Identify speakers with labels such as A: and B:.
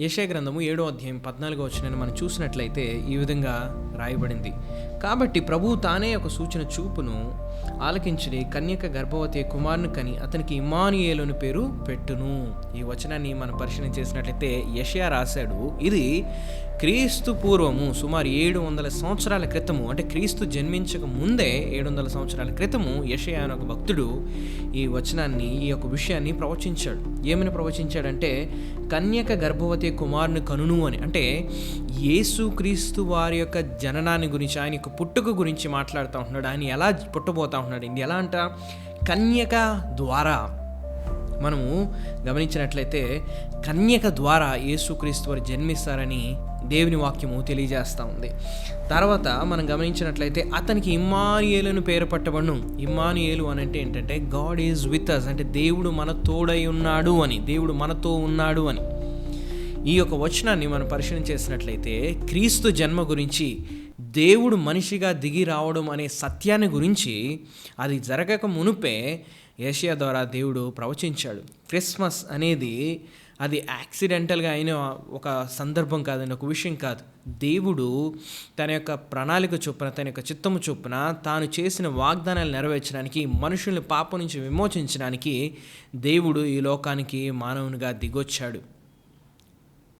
A: యశయ గ్రంథము ఏడో అధ్యాయం పద్నాలుగో వచ్చిన మనం చూసినట్లయితే ఈ విధంగా రాయబడింది. కాబట్టి ప్రభువు తానే ఒక సూచన చూపును ఆలకించని కన్యక గర్భవతి కుమారుని కని అతనికి ఇమానుయేలుని పేరు పెట్టును. ఈ వచనాన్ని మనం పరిశీలన చేసినట్లయితే యషయా రాశాడు ఇది క్రీస్తు పూర్వము సుమారు ఏడు వందల సంవత్సరాల క్రితము అంటే క్రీస్తు జన్మించక ముందే ఏడు వందల సంవత్సరాల క్రితము యషయా అనే ఒక భక్తుడు ఈ వచనాన్ని ఈ యొక్క విషయాన్ని ప్రవచించాడు. ఏమని ప్రవచించాడంటే కన్యక గర్భవతి కుమారుని కనును అని. అంటే యేసు క్రీస్తు వారి యొక్క జననాన్ని గురించి ఆయన యొక్క పుట్టుక గురించి మాట్లాడుతూ ఉంటున్నాడు. ఆయన ఎలా పుట్టబోతా ఇది ఎలా అంట? కన్యక ద్వారా. మనము గమనించినట్లయితే కన్యక ద్వారా యేసుక్రీస్తు వారు జన్మిస్తారని దేవుని వాక్యము తెలియజేస్తూ ఉంది. తర్వాత మనం గమనించినట్లయితే అతనికి ఇమ్మానియేలును పేరు పట్టబడును. ఇమ్మానియేలు అని అంటే ఏంటంటే గాడ్ ఈజ్ విత్ అస్ అంటే దేవుడు మన తోడై ఉన్నాడు అని దేవుడు మనతో ఉన్నాడు అని. ఈ యొక్క వచనాన్ని మనం పరిశీలన చేసినట్లయితే క్రీస్తు జన్మ గురించి దేవుడు మనిషిగా దిగి రావడం అనే సత్యాన్ని గురించి అది జరగక మునుపే ఏషియా ద్వారా దేవుడు ప్రవచించాడు. క్రిస్మస్ అనేది అది యాక్సిడెంటల్గా అయిన ఒక సందర్భం కాదండి ఒక విషయం కాదు. దేవుడు తన యొక్క ప్రణాళిక చొప్పున తన యొక్క చిత్తము చొప్పున తాను చేసిన వాగ్దానాలు నెరవేర్చడానికి మనుషుల్ని పాపం నుంచి విమోచించడానికి దేవుడు ఈ లోకానికి మానవునిగా దిగొచ్చాడు.